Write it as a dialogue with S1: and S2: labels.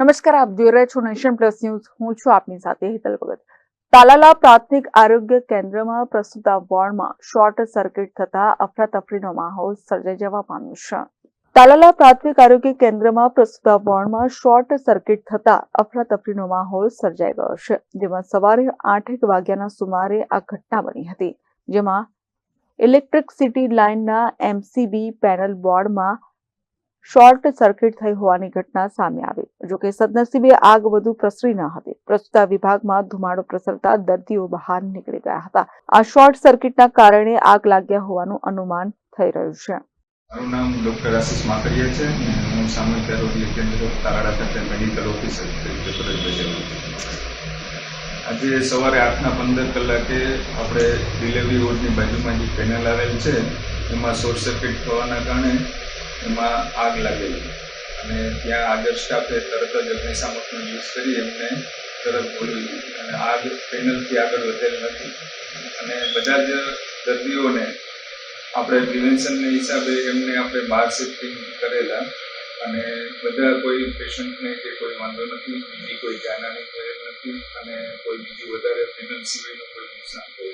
S1: નમસ્કાર, આપ જોઈ રહ્યા છો નેશન પ્લસ ન્યૂઝ. હું છું આપની સાથે હેતલ ભગત. તાલાલા પ્રાથમિક આરોગ્ય કેન્દ્રમાં પ્રસ્તુત વોર્ડમાં શોર્ટ સર્કિટ થતા અફરાતફરીનો માહોલ સર્જાઈ જવા પામ્યો છે. તાલાલા પ્રાથમિક આરોગ્ય કેન્દ્રમાં પ્રસ્તુત વોર્ડમાં શોર્ટ સર્કિટ થતા અફરાતફરીનો માહોલ સર્જાઈ ગયો છે, જેમાં સવારે આઠેક વાગ્યાના સુમારે આ ઘટના બની હતી, જેમાં ઇલેક્ટ્રિક સિટી લાઇનના એમસીબી પેનલ બોર્ડમાં શોર્ટ સર્કિટ થઈ હોવાની ઘટના સામે આવી. જોકે સદનસીબે આગ વધુ પ્રસરી ન હતી. પ્રસ્તુતા વિભાગમાં ધુમાડો પ્રસરતા દર્દીઓ બહાર નીકળી ગયા હતા. આ શોર્ટ સર્કિટના કારણે આગ લાગ્યા હોવાનું અનુમાન થઈ રહ્યું છે.
S2: મારું નામ ડૉક્ટર આશીષ માકડિયા છે અને હું સામૂહિક આરોગ્ય કેન્દ્ર તાલાડા ખાતે મેડિકલ ઓફિસર તરીકે ફરજ બજાવું છું. આજે સવારે આઠના પંદર કલાકે આપણે ડિલિવરી રોડની બાજુમાં જે પેનલ આવેલ છે, એમાં શોર્ટ સર્કિટ થવાના કારણે એમાં આગ લાગેલી. અને ત્યાં આગળ સ્ટાફે તરત જ અગ્નિશામકનો યુઝ કરી એમને તરત બોલવી અને આગ પેનલથી આગળ વધેલ નથી અને બધા જ દર્દીઓને આપણે પ્રિવેન્શનને હિસાબે એમને આપણે બહાર શિફ્ટિંગ કરેલા અને બધા કોઈ પેશન્ટને કે કોઈ વાંધો નથી, બીજી કોઈ જાનહાની થયેલ નથી અને કોઈ બીજું વધારે પેનલ સિવાયનું કોઈ નુકસાન નથી.